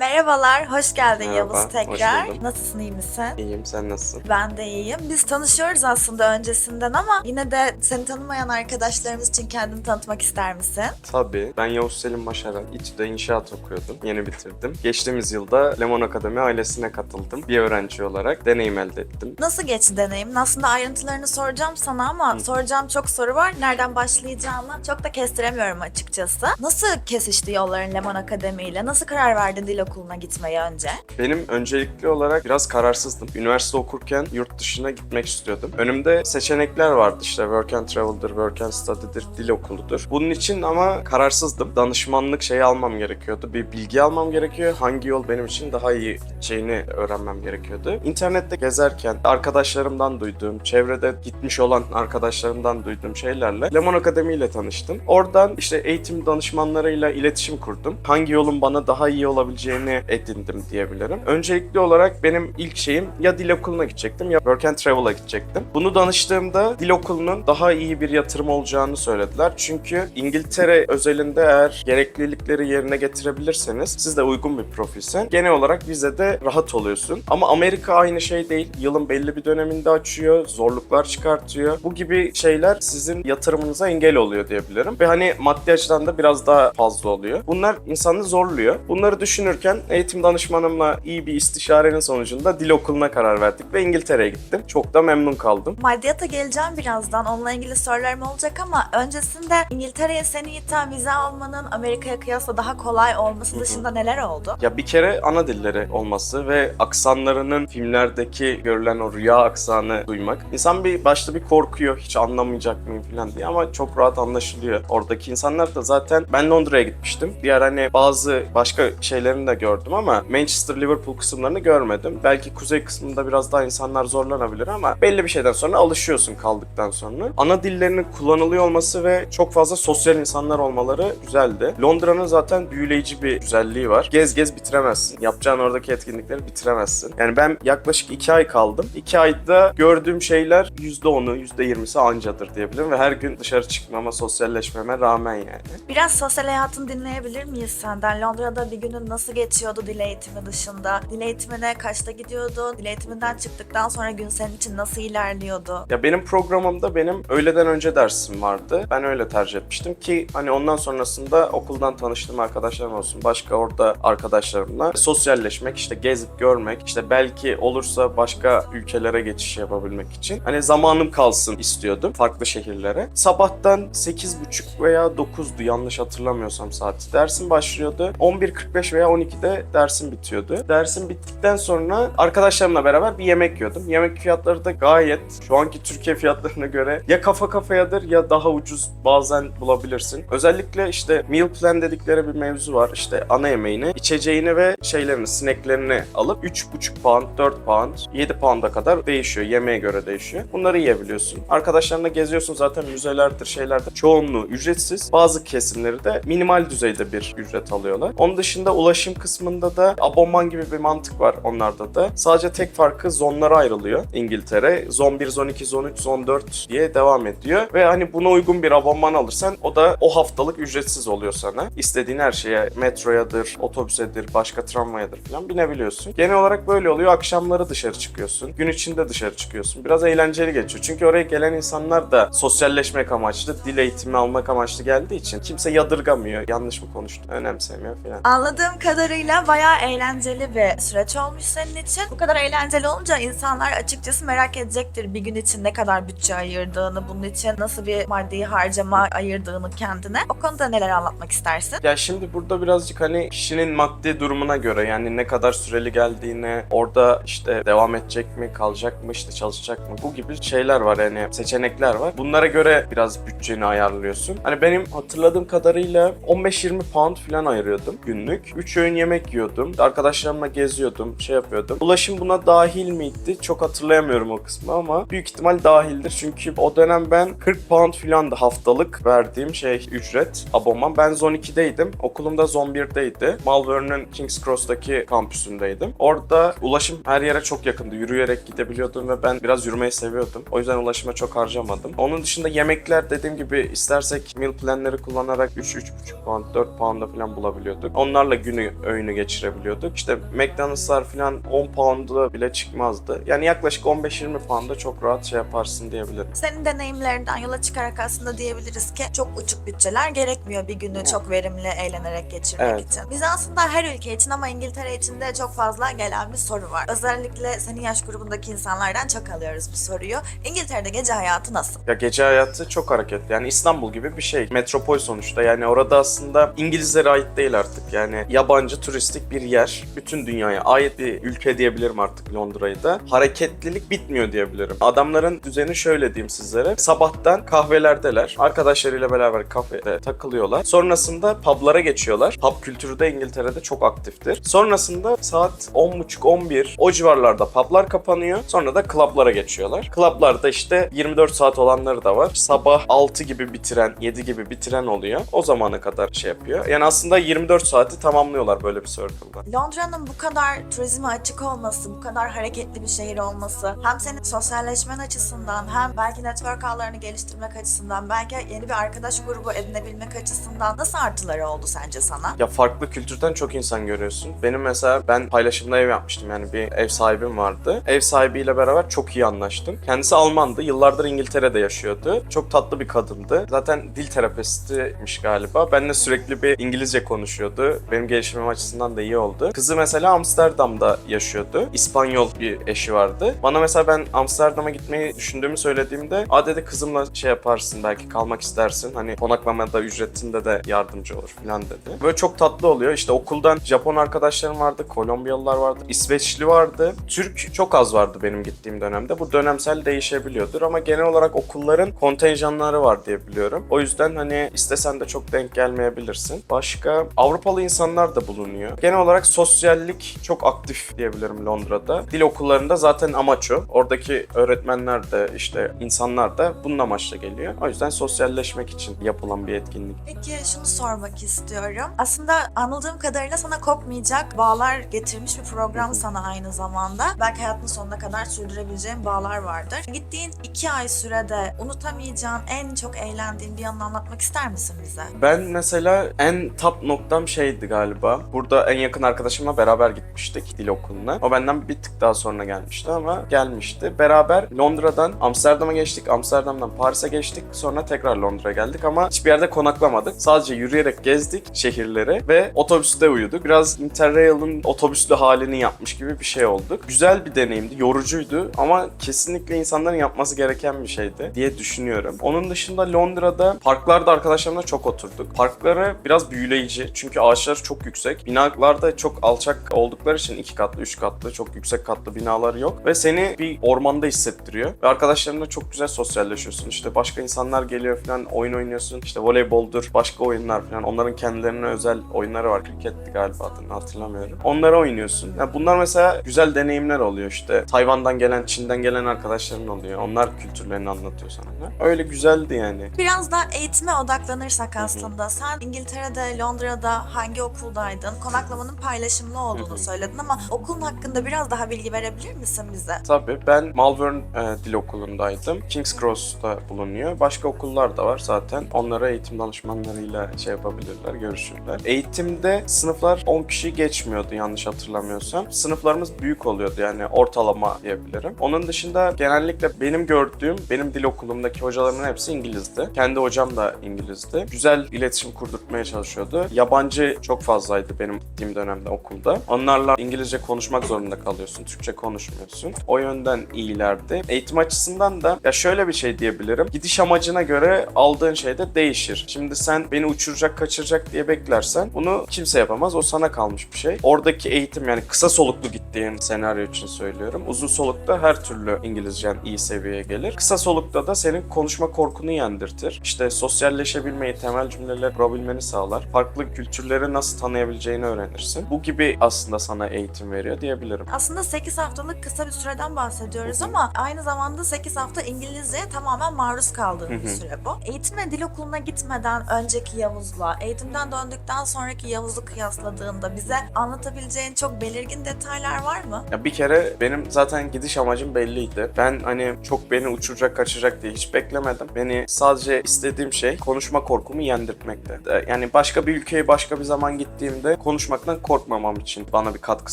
Merhabalar, hoş geldin Merhaba, Yavuz hoş tekrar. buldum. Nasılsın, iyi misin? İyiyim sen nasılsın? Ben de iyiyim. Biz tanışıyoruz aslında öncesinden ama yine de seni tanımayan arkadaşlarımız için kendini tanıtmak ister misin? Tabii. Ben Yavuz Selim Başaran. İTÜ'de inşaat okuyordum. Yeni bitirdim. Geçtiğimiz yılda Lemon Akademi ailesine katıldım. Bir öğrenci olarak deneyim elde ettim. Nasıl geçti deneyimin? Aslında ayrıntılarını soracağım sana ama Hı. soracağım çok soru var. Nereden başlayacağımı çok da kestiremiyorum açıkçası. Nasıl kesişti yolların Lemon Akademi ile? Nasıl karar verdin dil okuluna gitmeye önce? Benim öncelikli olarak biraz kararsızdım. Üniversite okurken yurt dışına gitmek istiyordum. Önümde seçenekler vardı işte Work and Travel'dır, Work and Study'dir, dil okuludur. Bunun için ama kararsızdım. Danışmanlık şeyi almam gerekiyordu. Bir bilgi almam gerekiyor. Hangi yol benim için daha iyi gideceğini öğrenmem gerekiyordu. İnternette gezerken arkadaşlarımdan duyduğum, çevrede gitmiş olan arkadaşlarımdan duyduğum şeylerle Lemon Akademi ile tanıştım. Oradan işte eğitim danışmanlarıyla iletişim kurdum. Hangi yolun bana daha iyi olabileceğini edindim diyebilirim. Öncelikli olarak benim ilk şeyim ya dil okuluna gidecektim ya Work and Travel'a gidecektim. Bunu danıştığımda dil okulunun daha iyi bir yatırım olacağını söylediler. Çünkü İngiltere özelinde eğer gereklilikleri yerine getirebilirseniz siz de uygun bir profilsen genel olarak vizede rahat oluyorsun. Ama Amerika aynı şey değil. Yılın belli bir döneminde açıyor, zorluklar çıkartıyor. Bu gibi şeyler sizin yatırımınıza engel oluyor diyebilirim. Ve hani maddi açıdan da biraz daha fazla oluyor. Bunlar insanı zorluyor. Bunları düşünürken eğitim danışmanımla iyi bir istişarenin sonucunda dil okuluna karar verdik ve İngiltere'ye gittim. Çok da memnun kaldım. Maddiyata geleceğim birazdan. Onunla ilgili sorularım olacak ama öncesinde İngiltere'ye seni iten vize almanın Amerika'ya kıyasla daha kolay olması dışında neler oldu? Ya bir kere ana dilleri olması ve aksanlarının filmlerdeki görülen o rüya aksanı duymak. İnsan bir başta bir korkuyor hiç anlamayacak mıyım falan diye ama çok rahat anlaşılıyor. Oradaki insanlar da zaten ben Londra'ya gitmiştim. Diğer hani bazı başka şeylerini de gördüm ama Manchester, Liverpool kısımlarını görmedim. Belki kuzey kısmında biraz daha insanlar zorlanabilir ama belli bir şeyden sonra alışıyorsun kaldıktan sonra. Ana dillerinin kullanılıyor olması ve çok fazla sosyal insanlar olmaları güzeldi. Londra'nın zaten büyüleyici bir güzelliği var. Gez gez bitiremezsin. Yapacağın oradaki etkinlikleri bitiremezsin. Yani ben yaklaşık iki ay kaldım. İki ayda gördüğüm şeyler %10'u, %20'si ancadır diyebilirim ve her gün dışarı çıkmama, sosyalleşmeme rağmen yani. Biraz sosyal hayatını dinleyebilir miyiz senden? Londra'da bir günün nasıl geçiyordu dil eğitimi dışında? Dil eğitimine kaçta gidiyordun? Dil eğitiminden çıktıktan sonra gün senin için nasıl ilerliyordu? Ya benim programımda benim öğleden önce dersim vardı. Ben öyle tercih etmiştim ki hani ondan sonrasında okuldan tanıştığım arkadaşlarım olsun, başka orada arkadaşlarımla sosyalleşmek, işte gezip görmek, işte belki olursa başka ülkelere geçiş yapabilmek için hani zamanım kalsın istiyordum farklı şehirlere. Sabahtan 8.30 veya 9'du yanlış hatırlamıyorsam saati. Dersim başlıyordu. 11.45 veya 12'de dersim bitiyordu. Dersim bittikten sonra arkadaşlarımla beraber bir yemek yiyordum. Yemek fiyatları da gayet şu anki Türkiye fiyatlarına göre ya kafa kafayadır ya daha ucuz bazen bulabilirsin. Özellikle işte meal plan dedikleri bir mevzu var. İşte ana yemeğini, içeceğini ve şeylerini, snacklerini alıp 3,5 pound, 4 pound, 7 pound'a kadar değişiyor. Yemeğe göre değişiyor. Bunları yiyebiliyorsun. Arkadaşlarına geziyorsun zaten müzelerdir, şeylerdir. Çoğunluğu ücretsiz. Bazı kesimleri de minimal düzeyde bir ücret alıyorlar. Onun dışında ulaşım kısmında da abonman gibi bir mantık var onlarda da. Sadece tek farkı zonlara ayrılıyor İngiltere. Zon 1, zon 2, zon 3, zon 4 diye devam ediyor. Ve hani buna uygun bir abonman alırsan o da o haftalık ücretsiz oluyor sana. İstediğin her şeye metroyadır, otobüsedir, başka tramvayadır falan binebiliyorsun. Genel olarak böyle oluyor. Akşamları dışarı çıkıyorsun. Gün içinde dışarı çıkıyorsun. Biraz eğlenceli geçiyor. Çünkü oraya gelen insanlar da sosyalleşmek amaçlı, dil eğitimi almak amaçlı geldiği için kimse yadırgamıyor. Yanlış mı konuştum, önemsemiyor falan. Anladığım kadarıyla bayağı eğlenceli bir süreç olmuş senin için. Bu kadar eğlenceli olunca insanlar açıkçası merak edecektir bir gün için ne kadar bütçe ayırdığını, bunun için nasıl bir maddi harcama ayırdığını kendine. O konuda neler anlatmak istersin? Ya şimdi burada birazcık hani kişinin maddi durumuna göre yani ne kadar süreli geldiğine, orada işte devam edecek mi, kalacak mı, işte çalışacak mı bu gibi şeyler var yani seçenekler var. Bunlara göre biraz bütçeni ayarlıyorsun. Hani benim hatırladığım kadarıyla 15-20 pound falan ayırıyordum günlük. 3 öğün yemek yiyordum. Arkadaşlarımla geziyordum, şey yapıyordum. Ulaşım buna dahil miydi? Çok hatırlayamıyorum o kısmı ama büyük ihtimal dahildir. Çünkü o dönem ben 40 pound falan da haftalık verdiğim şey ücret, abonman. Ben Zone 2'deydim. Okulumda Zone 1'deydi. Malvern'ın King's Cross'taki kampüsündeydim. Orada ulaşım her yere çok yakındı. Yürüyerek gidebiliyordum ve ben biraz yürümeyi seviyordum. O yüzden ulaşıma çok harcamadım. Onun dışında yemekler dediğim gibi istersek meal planları kullanarak 3-3,5 pound, 4 pound'a falan bulabiliyorduk. Onlarla günü öğünü geçirebiliyorduk. İşte McDonald'slar falan 10 pound'a bile çıkmazdı. Yani yaklaşık 15-20 pound'a çok rahat şey yaparsın diyebilirim. Senin deneyimlerinden yola çıkarak aslında diyebiliriz ki çok uçuk bütçeler gerekmiyor bir günü çok verimli eğlenerek geçirmek Evet. için. Bize aslında her ülke için ama İngiltere için de çok fazla gelen bir soru var. Özellikle senin yaş grubundaki insanlardan çok alıyoruz bu soruyu. İngiltere'de gece hayatı nasıl? Ya gece hayatı çok hareketli. Yani İstanbul gibi bir şey. Metropol sonuçta. Yani orada aslında İngilizlere ait değil artık. Yani yabancı turistik bir yer. Bütün dünyaya ait bir ülke diyebilirim artık Londra'yı da. Hareketlilik bitmiyor diyebilirim. Adamların düzeni şöyle diyeyim sizlere. Sabahtan kahvelerdeler. Arkadaşlarıyla beraber kafede takılıyorlar. Sonrasında publara geçiyorlar. Pub kültürü de İngiltere'de çok aktiftir. Sonrasında saat 10.30-11 o civarlarda publar kapanıyor. Sonra da klaplara geçiyorlar. Klaplarda işte 24 saat olanları da var. Sabah 6 gibi bitiren, 7 gibi bitiren oluyor. O zamana kadar şey yapıyor. Yani aslında 24 saati tamamlıyorlar böyle bir circle'da. Londra'nın bu kadar turizme açık olması, bu kadar hareketli bir şehir olması hem senin sosyalleşmen açısından hem belki network ağlarını geliştirmek açısından belki yeni bir arkadaş grubu edinebilmek açısından nasıl artıları oldu sence sana? Ya farklı kültürden çok insan görüyorsun. Benim mesela ben paylaşımda ev yapmıştım yani bir ev sahibim vardı. Ev sahibiyle beraber çok iyi anlaştım. Kendisi Almandı. Yıllardır İngiltere'de yaşıyordu. Çok tatlı bir kadındı. Zaten dil terapistiymiş galiba. Benimle sürekli bir İngilizce konuşuyordu. Benim gelişimim açısından da iyi oldu. Kızı mesela Amsterdam'da yaşıyordu. İspanyol bir eşi vardı. Bana mesela ben Amsterdam'a gitmeyi düşündüğümü söylediğimde Aa dedi kızımla şey yaparsın belki kalmak istersin. Hani konaklamada ücretinde de yardımcı olur falan dedi. Böyle çok tatlı oluyor. İşte okuldan Japon arkadaşlarım vardı, Kolombiyalılar vardı, İsveçli vardı. Türk çok az vardı benim gittiğim dönemde. Bu dönemsel değişebiliyordur ama genel olarak okulların kontenjanları var diye biliyorum. O yüzden hani istesen de çok denk gelmeyebilirsin. Başka Avrupalı insanlar da bulunuyor. Genel olarak sosyallik çok aktif diyebilirim Londra'da. Dil okullarında zaten amaç o. Oradaki öğretmenler de işte insanlar da bunun amaçla geliyor. O yüzden sosyalleşmek için yapılan bir etkinlik. Peki şunu sormak istiyorum. Aslında anladığım kadarıyla sana kopmayacak bağlar getirmiş bir program sana aynı zamanda. Belki hayatın sonuna kadar sürdürebileceğin bağlar vardır. Gittiğin iki ay sürede unutamayacağın, en çok eğlendiğin bir yanını anlatmak ister misin bize? Ben mesela en top noktam şeydi galiba. Burada en yakın arkadaşımla beraber gitmiştik dil okuluna. O benden bir tık daha sonra gelmişti ama gelmişti. Beraber Londra'dan Amsterdam'a geçtik. Amsterdam'dan Paris'e geçtik. Sonra tekrar Londra'ya geldik ama hiçbir yerde konaklamadık. Sadece yürüyerek gezdik şehirleri ve otobüste uyuduk. Biraz Interrail'ın otobüslü halini yapmış gibi bir şey olduk. Güzel bir deneyimdi, yorucuydu ama kesinlikle insanların yapması gereken bir şeydi diye düşünüyorum. Onun dışında Londra'da parklarda arkadaşlarımla çok oturduk. Parkları biraz büyüleyici çünkü ağaçlar çok yüksek. Binalar da çok alçak oldukları için iki katlı, üç katlı, çok yüksek katlı binalar yok ve seni bir ormanda hissettiriyor. Ve arkadaşlarınla çok güzel sosyalleşiyorsun. İşte başka insanlar geliyor falan, oyun oynuyorsun. İşte voleyboldur, başka oyunlar falan. Onların kendilerine özel oyunları var. Cricketti galiba adını hatırlamıyorum. Onları oynuyorsun. Yani bunlar mesela güzel deneyimler oluyor işte. Tayvan'dan gelen, Çin'den gelen arkadaşların oluyor. Onlar kültürlerini anlatıyor sana. Öyle güzeldi yani. Biraz da eğitime odaklanırsak aslında sen İngiltere'de, Londra'da hangi okuldaydın? Konaklamanın paylaşımlı olduğunu söyledin ama okulun hakkında biraz daha bilgi verebilir misin bize? Tabii ben Malvern e, Dil Okulu'ndaydım. King's Cross'ta bulunuyor. Başka okullar da var zaten. Onlara eğitim danışmanlarıyla şey yapabilirler, görüşürler. Eğitimde sınıflar 10 kişi geçmiyordu yanlış hatırlamıyorsam. Sınıflarımız büyük oluyordu yani ortalama diyebilirim. Onun dışında genellikle benim gördüğüm, benim dil okulumdaki hocalarımın hepsi İngilizdi. Kendi hocam da İngilizdi. Güzel iletişim kurdurtmaya çalışıyordu. Yabancı çok fazlaydı benim gittiğim dönemde okulda. Onlarla İngilizce konuşmak zorunda kalıyorsun. Türkçe konuşmuyorsun. O yönden iyilerdi. Eğitim açısından da ya şöyle bir şey diyebilirim. Gidiş amacına göre aldığın şey de değişir. Şimdi sen beni uçuracak, kaçıracak diye beklersen bunu kimse yapamaz. O sana kalmış bir şey. Oradaki eğitim yani kısa soluklu gittiğin senaryo için söylüyorum. Uzun solukta her türlü İngilizcen iyi seviyeye gelir. Kısa solukta da senin konuşma korkunu yendirtir. İşte sosyalleşebilmeyi, temel cümleler kurabilmeni sağlar. Farklı kültürleri nasıl tanıyabileceğini öğrenirsin. Bu gibi aslında sana eğitim veriyor diyebilirim. Aslında 8 haftalık kısa bir süreden bahsediyoruz ama aynı zamanda 8 hafta İngilizceye tamamen maruz kaldığın bir süre bu. Eğitim ve dil okuluna gitmeden önceki Yavuz'la, eğitimden döndükten sonraki Yavuz'u kıyasladığında bize anlatabileceğin çok belirgin detaylar var mı? Ya bir kere benim zaten gidiş amacım belliydi. Ben hani çok beni uçuracak kaçıracak diye hiç beklemedim. Beni sadece istediğim şey konuşma korkumu yendirtmekti. E, Yani başka bir ülkeye başka bir zaman gittiğimde konuşmaktan korkmamam için bana bir katkı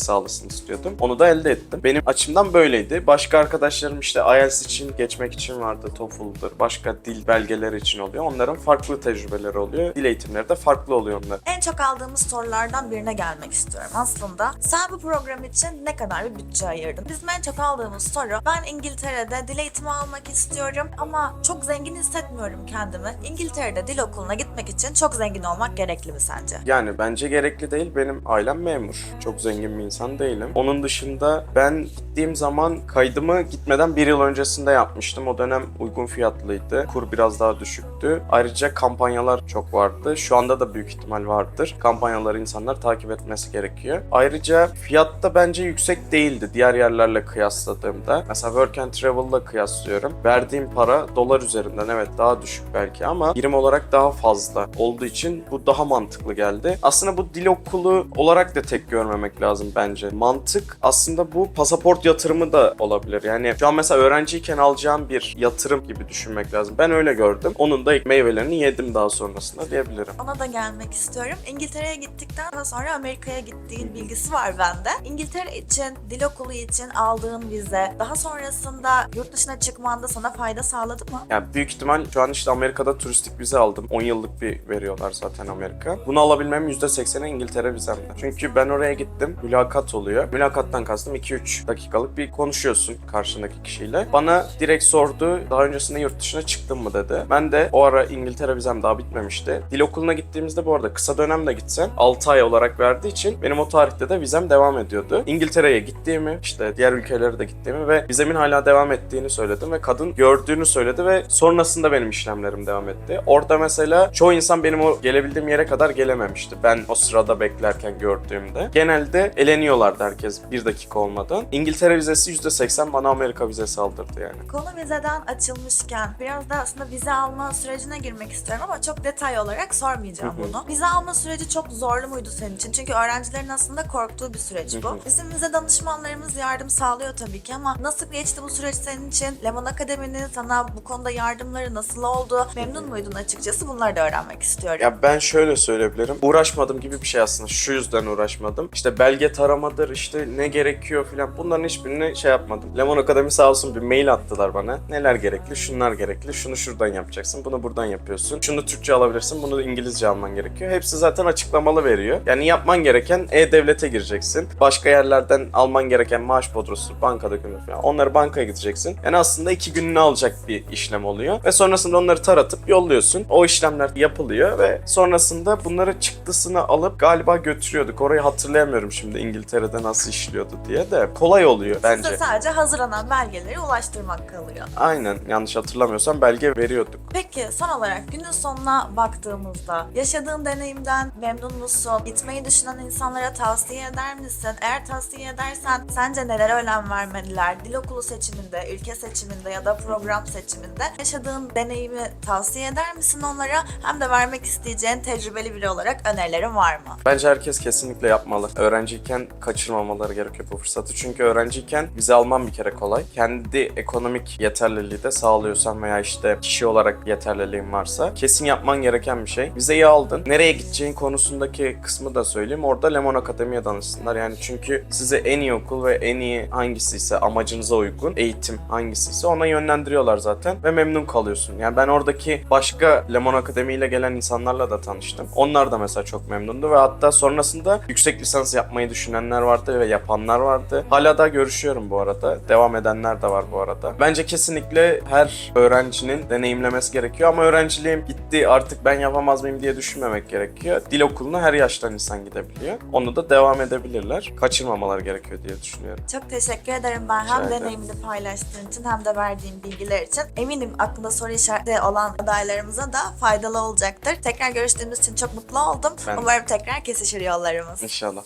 sağlasın istiyordum. Onu da elde ettim. Benim açımdan böyleydi. Başka arkadaşlarım işte IELTS için geçmek için vardı. TOEFL'dır. Başka dil belgeleri için oluyor. Onların farklı tecrübeleri oluyor. Dil eğitimleri de farklı oluyor onların. En çok aldığımız sorulardan birine gelmek istiyorum. Aslında sen bu program için ne kadar bir bütçe ayırdın? Bizim en çok aldığımız soru ben İngiltere'de dil eğitimi almak istiyorum ama çok zengin hissetmiyorum kendimi. İngiltere'de dil okuluna gitmek için çok zengin olmak gerekli mi sence? Yani bence gerekli değil. Benim ailem memur. Çok zengin bir insan değilim. Onun dışında ben gittiğim zaman kaydımı gitmeden bir yıl öncesinde yapmıştım. O dönem uygun fiyatlıydı. Kur biraz daha düşüktü. Ayrıca kampanyalar çok vardı. Şu anda da büyük ihtimal vardır. Kampanyaları insanlar takip etmesi gerekiyor. Ayrıca fiyat da bence yüksek değildi diğer yerlerle kıyasladığımda. Mesela Work and Travel'la kıyaslıyorum. Verdiğim para dolar üzerinden evet daha düşük belki ama birim olarak daha fazla olduğu için bu daha mantıklı geldi. Aslında bu dil okulu olarak da tek görmemek lazım bence. Mantık aslında bu pasaport yatırımı da olabilir. Yani şu an mesela öğrenciyken alacağım bir yatırım gibi düşünmek lazım. Ben öyle gördüm. Onun da meyvelerini yedim daha sonrasında diyebilirim. Ona da gelmek istiyorum. İngiltere'ye gittikten sonra Amerika'ya gittiğin bilgisi var bende. İngiltere için, dil okulu için aldığın vize daha sonrasında yurt dışına çıkmanda sana fayda sağladı mı? Yani büyük ihtimal şu an işte Amerika'da turistik vize aldım. 10 yıllık bir veriyorlar zaten Amerika. Bunu alabilmem %80'i İngiltere vizemde. Çünkü ben oraya gittim. Mülakat oluyor. Mülakattan kastım 2-3 dakikalık bir konuşuyorsun karşındaki kişiyle. Bana direkt sordu. Daha öncesinde yurt dışına çıktın mı dedi. Ben de o ara İngiltere vizem daha bitmemişti. Dil okuluna gittiğimizde bu arada kısa dönemde gitsen 6 ay olarak verdiği için benim o tarihte de vizem devam ediyordu. İngiltere'ye gittiğimi, işte diğer ülkelere de gittiğimi ve vizemin hala devam ettiğini söyledim ve kadın gördüğünü söyledi ve sonrasında benim işlemlerim devam etti. Orada mesela çoğu insan benim o gelebildiğim yere kadar gelememişti. Ben o sırada beklerken gördüğümde. Genelde eleniyorlardı herkes bir dakika olmadan. İngiltere vizesi %80 bana Amerika vizesi aldırdı yani. Konu vizeden açılmışken biraz da aslında vize alma sürecine girmek istiyorum ama çok detay olarak sormayacağım Hı hı. bunu. Vize alma süreci çok zorlu muydu senin için? Çünkü öğrencilerin aslında korktuğu bir süreç Hı bu. hı. Bizim vize danışmanlarımız yardım sağlıyor tabii ki ama nasıl geçti bu süreç senin için? Lemon Akademi'nin sana bu konuda yardımları nasıl oldu? Memnun muydun açıkçası? Bunları da öğrenmek istiyorum. Ya ben şöyle söyleyebilirim. Uğraşmadım gibi bir şey aslında. Şu yüzden uğraşmadım. İşte belge taramadır, işte ne gerekiyor filan. Bunların hiçbirini şey yapmadım. Lemon Akademi sağ olsun bir mail attılar bana. Neler gerekli, şunlar gerekli. Şunu şuradan yapacaksın, bunu buradan yapıyorsun. Şunu Türkçe alabilirsin, bunu İngilizce alman gerekiyor. Hepsi zaten açıklamalı veriyor. Yani yapman gereken e-devlete gireceksin. Başka yerlerden alman gereken maaş bodrosu, banka dokümanı falan. Onları bankaya gideceksin. Yani aslında iki gününü alacak bir işlem oluyor. Ve sonrasında onları taratıp yolluyorsun. O işlemler yapılıyor ve sonrasında bunları çıktısını alıp galiba götürüyorduk. Orayı hatırlayamıyorum şimdi İngiltere'de nasıl işliyordu diye de. Kolay oluyor bence. Size sadece hazırlanan belgeleri ulaştırmak kalıyor. Aynen yanlış hatırlamıyorsam belge veriyorduk. Peki son olarak günün sonuna baktığımızda yaşadığın deneyimden memnun musun? Gitmeyi düşünen insanlara tavsiye eder misin? Eğer tavsiye edersen sence nelere önem vermeliler? Dil okulu seçiminde, ülke seçiminde ya da program seçiminde yaşadığın deneyimi tavsiye eder misin onlara? Hem de vermek isteyeceğin tecrübeli biri olarak önerilerin var mı? Bence herkes kesinlikle yapmalı. Öğrenciyken kaçırmamaları gerekiyor bu fırsatı. Çünkü öğrenciyken vize alman bir kere kolay. Kendi ekonomik yeterliliği de sağlıyorsan veya işte kişi olarak yeterliliğin varsa kesin yapman gereken bir şey. Vizeyi aldın. Nereye gideceğin konusundaki kısmı da söyleyeyim. Orada Lemon Akademi'ye danışsınlar. Yani çünkü size en iyi okul ve en iyi hangisiyse amacınıza uygun eğitim hangisiyse ona yönlendiriyorlar zaten ve memnun kalıyorsun. Yani ben oradaki başka Lemon Akademi ile gelen insanlarla da tanıştım. Onlar da mesela çok memnundu ve hatta sonrasında yüksek lisans yapmayı düşünenler vardı ve yapanlar vardı. Hala da görüşüyorum bu arada. Devam edenler de var bu arada. Bence kesinlikle her öğrencinin deneyimlemesi gerekiyor ama öğrenciliğim gitti artık ben yapamaz mıyım diye düşünmemek gerekiyor. Dil okuluna her yaştan insan gidebiliyor. Onu da devam edebilirler. Kaçırmamaları gerekiyor diye düşünüyorum. Çok teşekkür ederim ben hem deneyimini paylaştığın için hem de verdiğin bilgiler için. Eminim aklında soru işareti olan adaylarımıza da faydalı olacaktır. Tekrar görüştüğümüz için çok mutlu oldum. Ben. Umarım tekrar kesişir yollarımız. İnşallah.